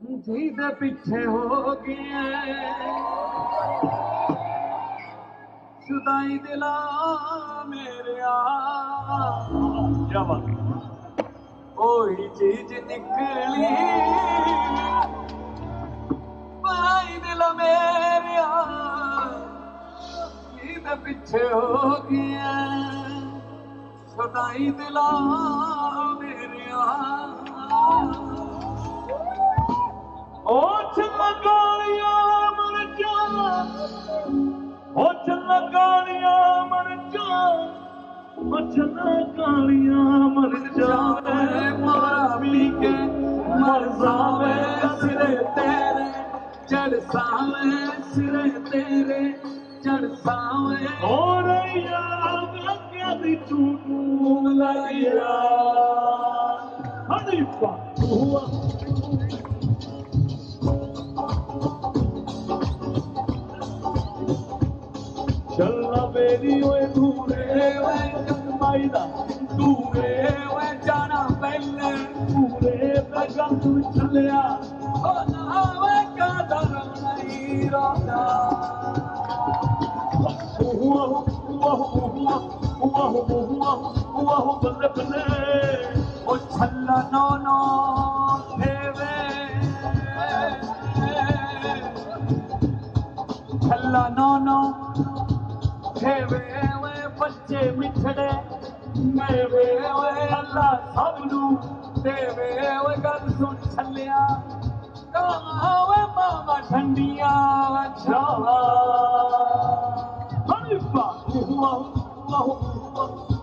ਜੀ ਦੇ ਪਿੱਛੇ ਹੋ ਗਏ ਸੁਦਾਈ ਦਿਲਾ ਮੇਰਿਆ। ਕੀ ਬਾਤ ਉਹੀ ਚੀਜ਼ ਨਿਕਲੀ। ਪਾਈ ਦਿਲ ਮੇਰਿਆ। ਜੀ ਦੇ ਪਿੱਛੇ ਹੋ ਗਿਆ ਸੁਦਾਈ ਦਿਲਾ ਮੇਰਿਆ। ਉਹ ਚੱਲ ਗਾਲੀਆਂ ਮਰਜਾਂ ਉਹ ਚੱਲ ਗਾਲੀਆਂ ਮਰਜਾਂ ਉਹ ਚੱਲ ਗਾਲੀਆਂ ਮਰਜਾਂ ਜਾਵੇ ਮਾਰਾ ਪੀ ਕੇ ਮਰ ਜਾਵੇ ਸਿਰੇ ਤੇਰੇ। ਚੜ ਸਾਵੇਂ ਸਿਰੇ ਤੇਰੇ ਚੜ ਸਾਵੇਂ। ਹੋਰ ਯਾਰ ਲੱਗਿਆ ਦੀ ਤੂੰ ਤੂੰ ਲਾਇਆ ਹਨੀਫਾ ਤੂੰ Dio tu rewe kambaida tu rewe jana pelle tu re pragam tu chalya o nawe kadara nahi rata huwa huwa huwa huwa huwa huwa huwa balle balle o challa no no theve challa no no ਨੋ ਫੇਵੇ ਵੇ ਬੱਚੇ ਮਿੱਠੜੇ ਮੇਵੇ ਓਏ ਅੱਲਾ ਸਭ ਨੂੰ ਦੇਵੇ ਓਏ ਗੱਲ ਸੁਣ ਛੱਲਿਆ। ਕਾਵੇ ਮਾਮਾ ਠੰਡੀਆਂ ਵਛਾਵਾ ਹਨੀਫਾ ਵਾਹ ਵਾਹ।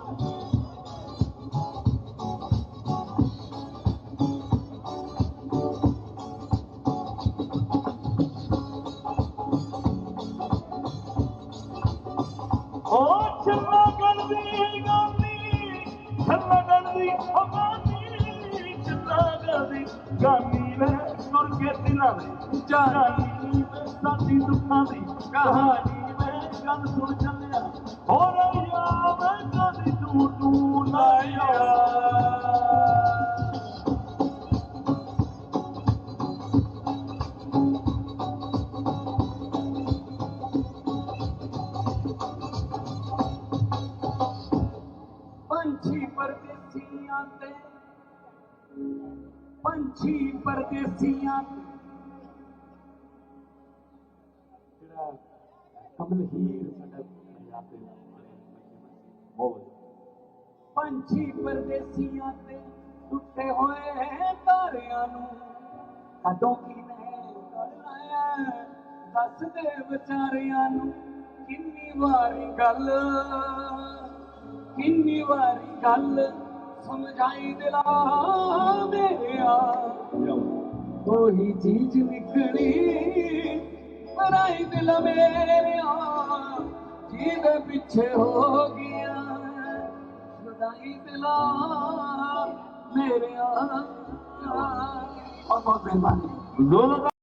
گاني ڪهاڻي ۾ گل سر جليا گڏ تون تون ਪੰਛੀ ਪਰਦੇਸੀਆਂ ਤੇ। ਪੰਛੀ ਪਰਦੇਸੀਆਂ ਜਿਹੜਾ ਕਮਲ ਹੀਰ ਸਾਡਾ ਪੰਜਾਬ ਦੇ ਬਹੁਤ। ਪੰਛੀ ਪਰਦੇਸੀਆਂ ਤੇ ਟੁੱਟੇ ਹੋਏ ਤਾਰਿਆਂ ਨੂੰ। ਕਦੋਂ ਕਿਨੇ ਕਰਨਾ ਦੱਸ ਦੇ ਵਿਚਾਰਿਆਂ ਨੂੰ ਕਿੰਨੀ ਵਾਰੀ ਗੱਲ। ਕਿੰਨੀ ਵਾਰੀ ਗੱਲ ਸਮਝਾਈ ਦਿਲਾ ਮੇਰਿਆ ਉਹੀ ਚੀਜ਼ ਨਿਕਲੀ ਮਰਾਈ ਦਿਲ ਮੇਰਿਆ ਜਿਹਦੇ ਪਿੱਛੇ ਹੋ ਗਿਆ ਸਦਾਈ ਦਿਲਾ ਮੇਰਿਆ ਬਹੁਤ ਬਹੁਤ ਮਿਹਰਬਾਨੀ। ਦੋਨੋਂ